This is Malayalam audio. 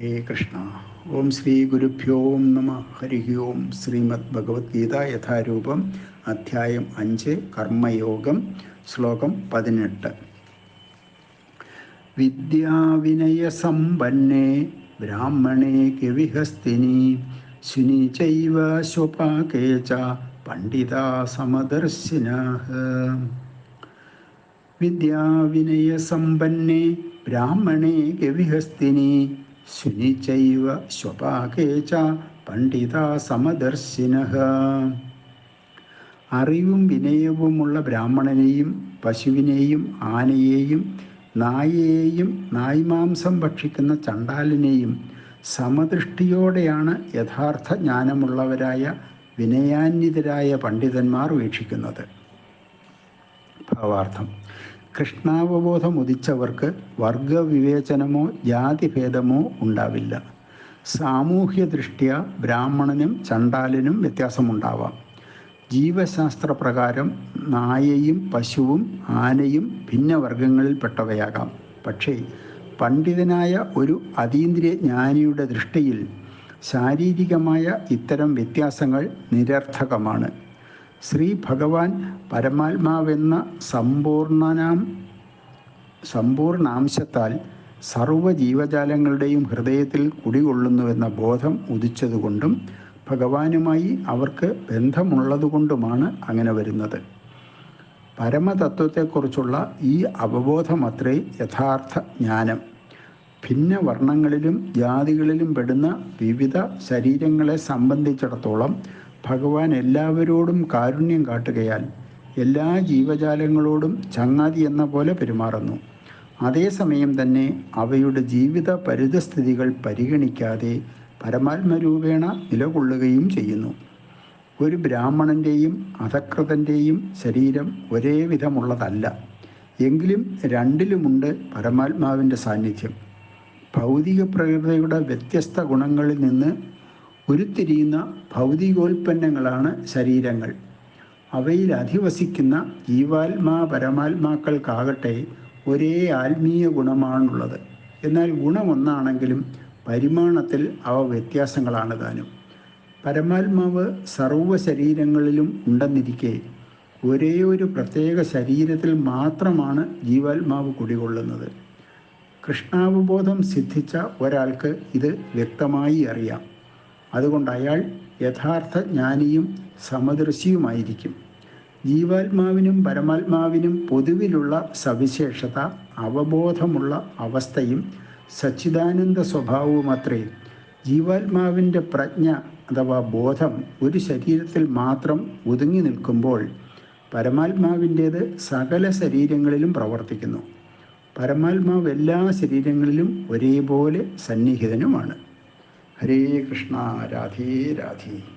ഹരേ കൃഷ്ണ. ഓം ശ്രീ ഗുരുഭ്യോ നമ. ഹരി ഓം ശ്രീമദ് ഭഗവത്ഗീത യഥാരൂപം അധ്യായം അഞ്ച് കർമ്മയോഗം ശ്ലോകം പതിനെട്ട്. വിദ്യാവിനയസമ്പന്നേ ബ്രാഹ്മണേ കവിഹസ്തിനി ശുനി ചൈവ സ്വപാകേ ച പണ്ഡിത സമദർശിനഃ. വിദ്യാവിനയസമ്പന്നേ ബ്രാഹ്മണേ ഗവിഹസ്തിനി ശുനി ചൈവ സ്വപാകേ പണ്ഡിത സമദർശിനഃ അറിവും വിനയവുമുള്ള ബ്രാഹ്മണനെയും പശുവിനെയും ആനയെയും നായയെയും നായ്മാംസം ഭക്ഷിക്കുന്ന ചണ്ടാലിനെയും സമദൃഷ്ടിയോടെയാണ് യഥാർത്ഥ ജ്ഞാനമുള്ളവരായ വിനയാന്വിതരായ പണ്ഡിതന്മാർ വീക്ഷിക്കുന്നത്. ഭാവാർത്ഥം. കൃഷ്ണാവബോധം ഉദിച്ചവർക്ക് വർഗവിവേചനമോ ജാതിഭേദമോ ഉണ്ടാവില്ല. സാമൂഹ്യ ദൃഷ്ട്യ ബ്രാഹ്മണനും ചണ്ടാലിനും വ്യത്യാസമുണ്ടാവാം. ജീവശാസ്ത്ര പ്രകാരം നായയും പശുവും ആനയും ഭിന്നവർഗങ്ങളിൽപ്പെട്ടവയാകാം. പക്ഷേ പണ്ഡിതനായ ഒരു അതീന്ദ്രിയ ജ്ഞാനിയുടെ ദൃഷ്ടിയിൽ ശാരീരികമായ ഇത്തരം വ്യത്യാസങ്ങൾ നിരർത്ഥകമാണ്. ശ്രീ ഭഗവാൻ പരമാത്മാവെന്ന സമ്പൂർണനാം സമ്പൂർണാംശത്താൽ സർവ ജീവജാലങ്ങളുടെയും ഹൃദയത്തിൽ കുടികൊള്ളുന്നുവെന്ന ബോധം ഉദിച്ചതുകൊണ്ടും ഭഗവാനുമായി അവർക്ക് ബന്ധമുള്ളതുകൊണ്ടുമാണ് അങ്ങനെ വരുന്നത്. പരമതത്വത്തെക്കുറിച്ചുള്ള ഈ അവബോധമത്രേ യഥാർത്ഥ ജ്ഞാനം. ഭിന്ന വർണങ്ങളിലും ജാതികളിലും പെടുന്ന വിവിധ ശരീരങ്ങളെ സംബന്ധിച്ചിടത്തോളം ഭഗവാൻ എല്ലാവരോടും കാരുണ്യം കാട്ടുകയാൽ എല്ലാ ജീവജാലങ്ങളോടും ചങ്ങാതി എന്ന പോലെ പെരുമാറുന്നു. അതേസമയം തന്നെ അവയുടെ ജീവിത പരിതസ്ഥിതികൾ പരിഗണിക്കാതെ പരമാത്മരൂപേണ നിലകൊള്ളുകയും ചെയ്യുന്നു. ഒരു ബ്രാഹ്മണന്റെയും അധകൃതന്റെയും ശരീരം ഒരേ വിധമുള്ളതല്ല. എങ്കിലും രണ്ടിലുമുണ്ട് പരമാത്മാവിന്റെ സാന്നിധ്യം. ഭൗതിക പ്രകൃതിയുടെ വ്യത്യസ്ത ഗുണങ്ങളിൽ നിന്ന് ഉരുത്തിരിയുന്ന ഭൗതികോൽപ്പന്നങ്ങളാണ് ശരീരങ്ങൾ. അവയിൽ അധിവസിക്കുന്ന ജീവാത്മാ പരമാത്മാക്കൾക്കാകട്ടെ ഒരേ ആത്മീയ ഗുണമാണുള്ളത്. എന്നാൽ ഗുണമൊന്നാണെങ്കിലും പരിമാണത്തിൽ അവ വ്യത്യാസങ്ങളാണ് താനും. പരമാത്മാവ് സർവ ശരീരങ്ങളിലും ഉണ്ടെന്നിരിക്കെ ഒരേ ഒരു പ്രത്യേക ശരീരത്തിൽ മാത്രമാണ് ജീവാത്മാവ് കുടികൊള്ളുന്നത്. കൃഷ്ണാവബോധം സിദ്ധിച്ച ഒരാൾക്ക് ഇത് വ്യക്തമായി അറിയാം. അതുകൊണ്ട് അയാൾ യഥാർത്ഥ ജ്ഞാനിയും സമദൃശിയുമായിരിക്കും ജീവാത്മാവിനും പരമാത്മാവിനും പൊതുവിലുള്ള സവിശേഷത അവബോധമുള്ള അവസ്ഥയും സച്ചിദാനന്ദ സ്വഭാവവുമത്രേ. ജീവാത്മാവിന്റെ പ്രജ്ഞ അഥവാ ബോധം ഒരു ശരീരത്തിൽ മാത്രം ഒതുങ്ങി നിൽക്കുമ്പോൾ പരമാത്മാവിന്റേത് സകല ശരീരങ്ങളിലും പ്രവർത്തിക്കുന്നു. പരമാത്മാവ് എല്ലാ ശരീരങ്ങളിലും ഒരേപോലെ സന്നിഹിതനുമാണ്. ഹരേ കൃഷ്ണ രാധേ രാധേ.